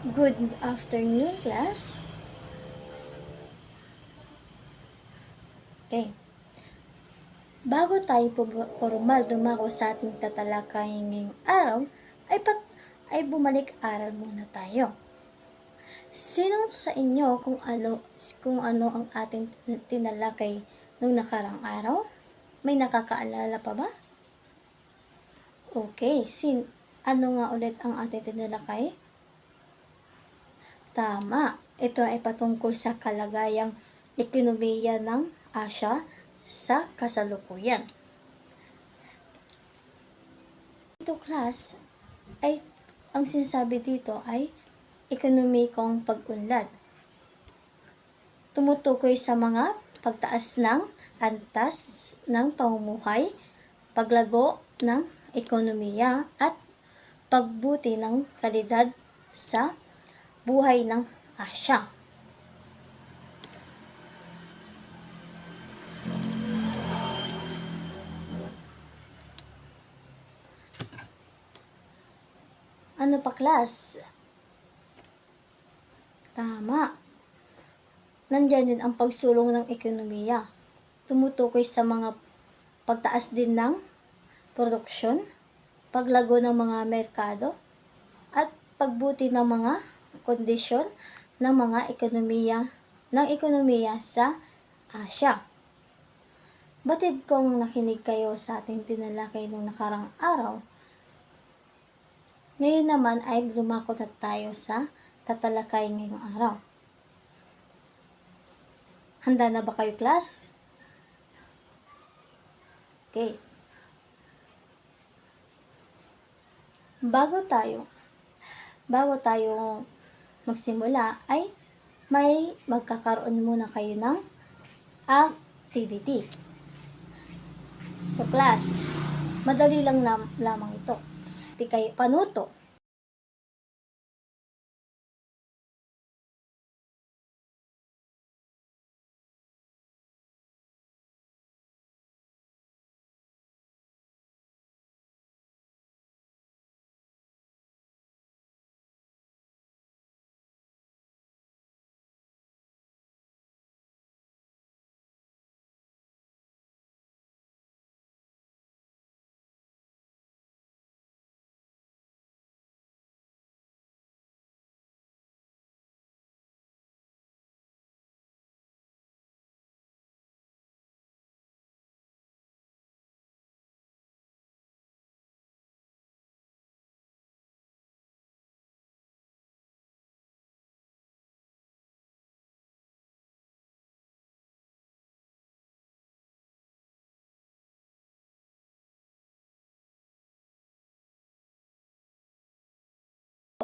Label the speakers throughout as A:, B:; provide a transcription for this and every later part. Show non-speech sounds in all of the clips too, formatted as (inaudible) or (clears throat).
A: Good afternoon, class. Okay. Bago tayo formal dumako sa ating tatalakayin ngayong araw, ay, pat, ay bumalik aral muna tayo. Sino sa inyo kung ano, kung ano ang ating tin- tinalakay nung nakarang araw? May nakakaalala pa ba? Okay, sin ano nga ulit ang ating tinalakay? Tama. Ito ay patungkol sa kalagayang ekonomiya ng Asya sa kasalukuyan. Ito class ay ang sinasabi dito ay ekonomikong pag-unlad. Tumutukoy sa mga pagtaas ng antas ng pamumuhay, paglago ng ekonomiya at pagbuti ng kalidad sa buhay ng Asya. Ano pa class? Tama. Nandyan din ang pagsulong ng ekonomiya. Tumutukoy sa mga pagtaas din ng produksyon, paglago ng mga merkado, at pagbuti ng mga kondisyon ng mga ekonomiya ng ekonomiya sa Asya. Batid kong nakinig kayo sa ating tinalakay nung nakarang araw. Ngayon naman ay lumako na tayo sa tatalakay ngayong araw. Handa na ba kayo, class? Okay. Bago tayo, bago tayo magsimula ay may magkakaroon muna kayo ng activity. So class, madali lang nam- lamang ito. Di kayo panuto.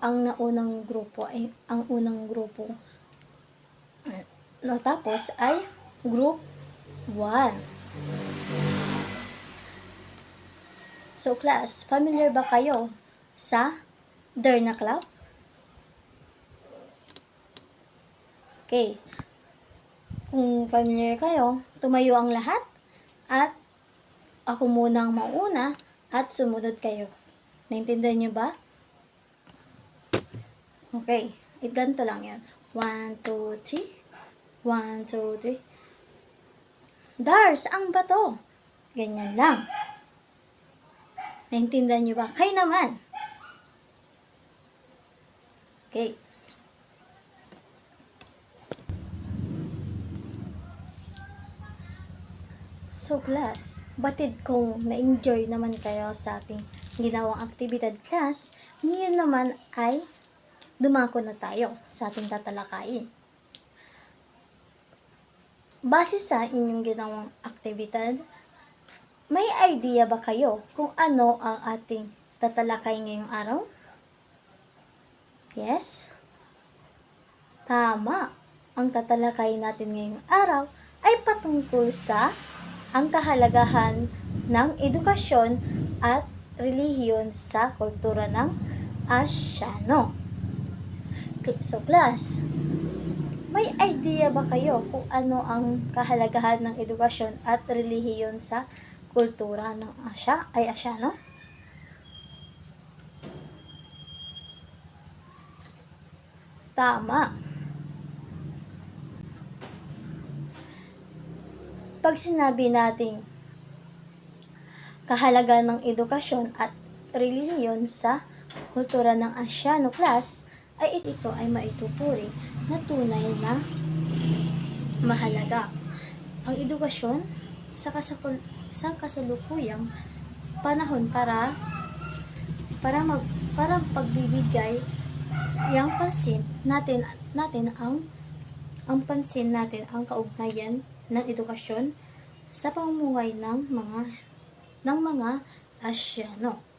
A: Ang naunang grupo ay ang unang grupo no tapos ay group 1 So class, familiar ba kayo sa Derna Club? Okay. Kung familiar kayo, tumayo ang lahat at ako muna ang mauna at sumunod kayo. Naintindihan niyo ba? Okay. It ganito lang yan. 1, 2, 3. 1, 2, 3. Dars, ang bato. Ganyan lang. Naintindihan niyo ba? Kayo naman. Okay. So class, batid kong na-enjoy naman kayo sa ating ginawang aktibidad class, ngayon naman ay dumako na tayo sa ating tatalakayin. Base sa inyong ginawang aktibidad, may idea ba kayo kung ano ang ating tatalakay ngayong araw? Yes? Tama. Ang tatalakay natin ngayong araw ay patungkol sa ang kahalagahan ng edukasyon at relihiyon sa kultura ng Asyano. So class, may idea ba kayo kung ano ang kahalagahan ng edukasyon at relihiyon sa kultura ng Asya ay Asyano? tama. Pag sinabi nating kahalaga ng edukasyon at relihiyon sa kultura ng Asyano class, ay ito ay maituturing na tunay na mahalaga. Ang edukasyon sa, kasakul- sa kasalukuyang panahon para para mag para pagbibigay yang pansin natin natin ang ang pansin natin ang kaugnayan ng edukasyon sa pamumuhay ng mga ng mga Asyano.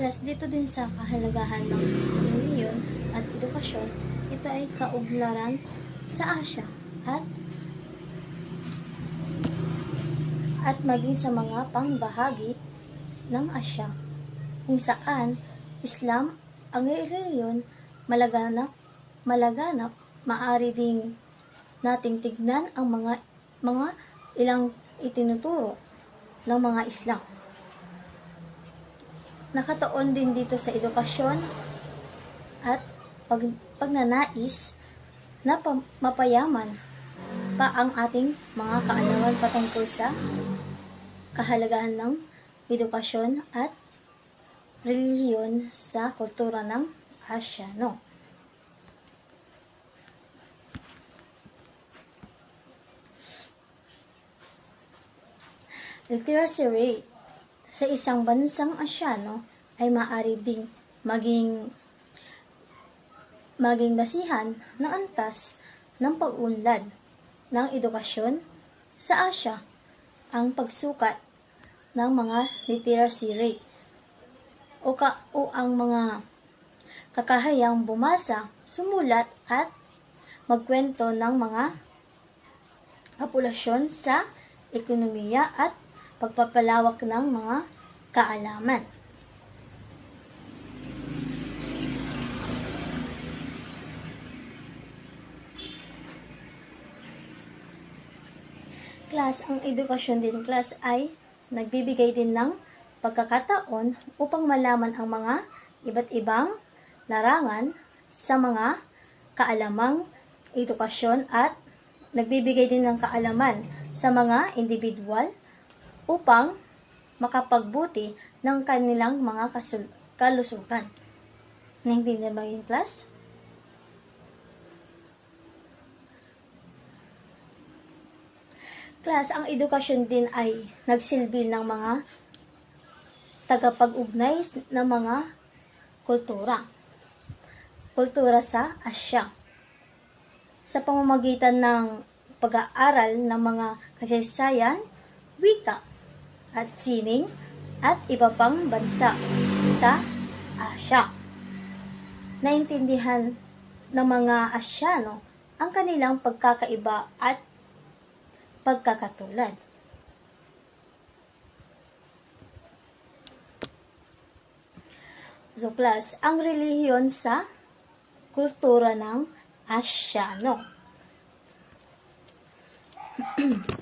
A: Plus, dito din sa kahalagahan ng reliyon at edukasyon, ito ay kaugnaran sa Asya at at maging sa mga pangbahagi ng Asya kung saan Islam ang reliyon malaganap malaganap maari ding nating tignan ang mga mga ilang itinuturo ng mga Islam nakataon din dito sa edukasyon at pag, pagnanais na pa- mapayaman pa ang ating mga kaalaman patungkol sa kahalagahan ng edukasyon at relihiyon sa kultura ng Asyano. Literacy rate sa isang bansang Asyano ay maaari ding maging maging basihan ng antas ng pag-unlad ng edukasyon sa Asya. Ang pagsukat ng mga literacy rate o, ka, o ang mga kakahayang bumasa, sumulat at magkwento ng mga populasyon sa ekonomiya at pagpapalawak ng mga kaalaman. Class, ang edukasyon din class ay nagbibigay din ng pagkakataon upang malaman ang mga iba't ibang larangan sa mga kaalamang edukasyon at nagbibigay din ng kaalaman sa mga individual upang makapagbuti ng kanilang mga kasul- kalusugan. Naintindihan ba yung class? Class, ang edukasyon din ay nagsilbi ng mga tagapag-ugnay ng mga kultura. Kultura sa Asya. Sa pamamagitan ng pag-aaral ng mga kasaysayan, wika, at sining, at iba pang bansa sa Asya. Naintindihan ng mga Asyano ang kanilang pagkakaiba at pagkakatulad. So class, ang relihiyon sa kultura ng Asyano. (clears throat)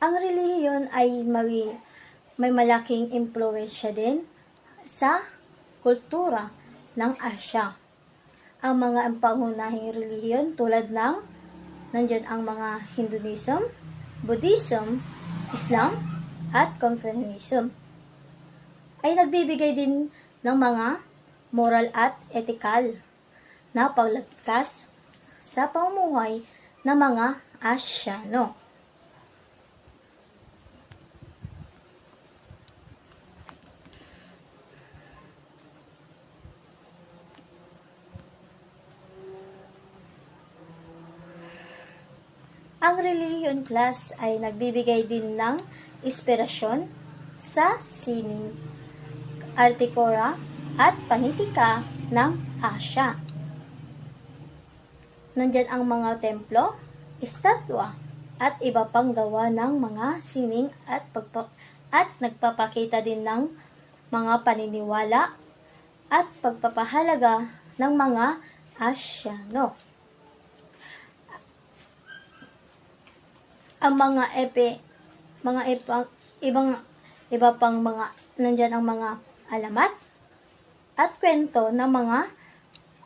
A: ang relihiyon ay may, may malaking impluensya din sa kultura ng Asya. Ang mga pangunahing relihiyon tulad ng Nandiyan ang mga Hinduism, Buddhism, Islam, at Confucianism. Ay nagbibigay din ng mga moral at ethical na paglagkas sa pamumuhay ng mga Asyano. Ang religion class ay nagbibigay din ng inspirasyon sa sining, artikora at panitika ng Asya. Nandyan ang mga templo, estatwa, at iba pang gawa ng mga sining at, pagpa- at nagpapakita din ng mga paniniwala at pagpapahalaga ng mga Asyano. Ang mga epe mga ibang, ibang, iba pang mga, nandyan ang mga alamat at kwento ng mga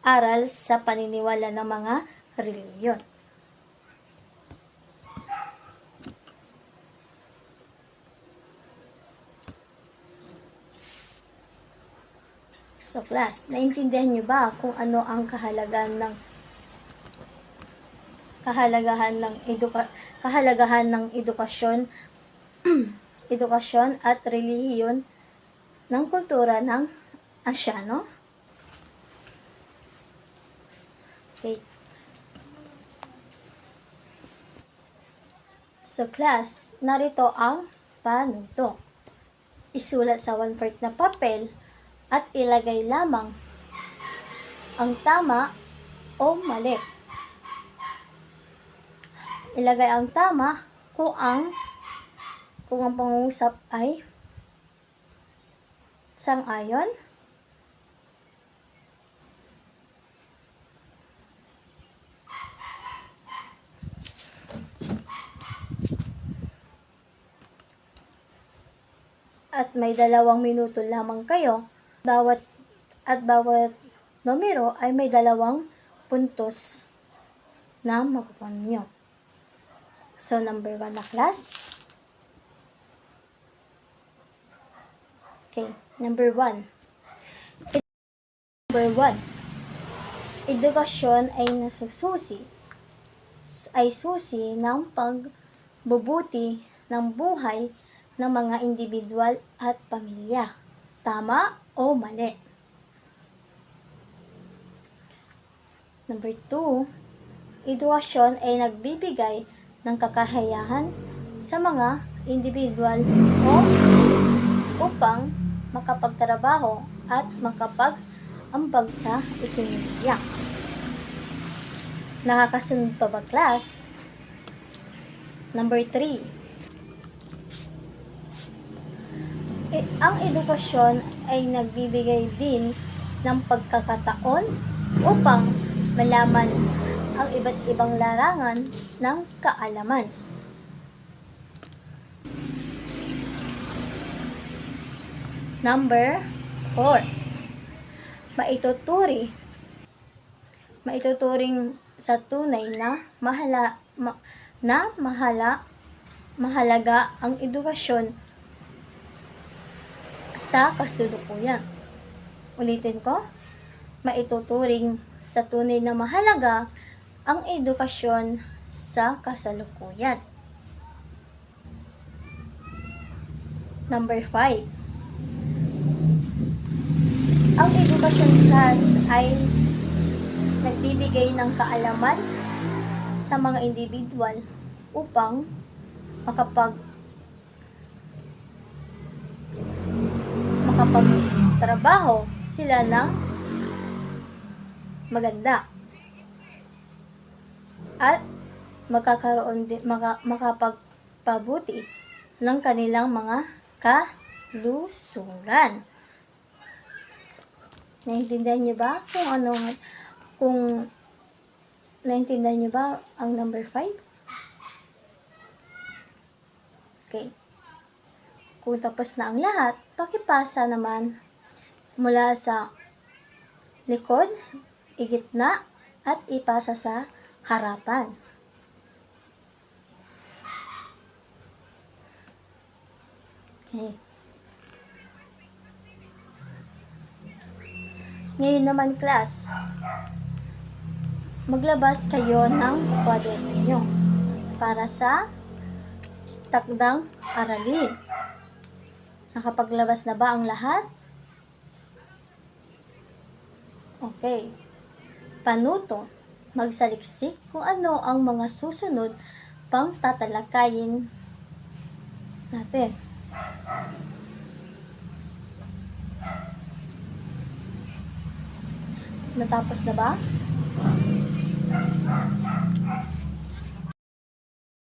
A: aral sa paniniwala ng mga reliyon. So class, naintindihan niyo ba kung ano ang kahalagahan ng kahalagahan ng eduka kahalagahan ng edukasyon (clears throat) edukasyon at relihiyon ng kultura ng Asyano? Okay. So class, narito ang panuto. Isulat sa one-fourth na papel at ilagay lamang ang tama o mali. Ilagay ang tama kung ang kung ang pangungusap ay sang-ayon at may dalawang minuto lamang kayo bawat at bawat numero ay may dalawang puntos na makukuha nyo. So, number one na class. Okay, number one. Number one. Edukasyon ay nasususi ay susi ng pagbubuti ng buhay ng mga individual at pamilya. Tama o mali? Number two, edukasyon ay nagbibigay ng kakayahan sa mga individual o upang makapagtrabaho at makapag-ambag sa ekonomiya. Nakakasunod pa ba class? Number 3. E- ang edukasyon ay nagbibigay din ng pagkakataon upang malaman ang iba't ibang larangan ng kaalaman. Number 4. Maituturi maituturing sa tunay na mahala ma- na mahala mahalaga ang edukasyon sa kasulukuyan. Ulitin ko, maituturing sa tunay na mahalaga ang edukasyon sa kasalukuyan. Number 5. Ang edukasyon class ay nagbibigay ng kaalaman sa mga individual upang makapag makapagtrabaho sila ng maganda at magkakaroon din maka, makapagpabuti ng kanilang mga kalusugan. Naintindihan niyo ba kung ano kung naintindihan niyo ba ang number 5? Okay. Kung tapos na ang lahat, pakipasa naman mula sa likod, igitna, at ipasa sa harapan. Okay. Ngayon naman class, maglabas kayo ng kwaderno nyo para sa takdang aralin. Nakapaglabas na ba ang lahat? Okay. Panuto, magsaliksik kung ano ang mga susunod pang tatalakayin natin. Natapos na ba?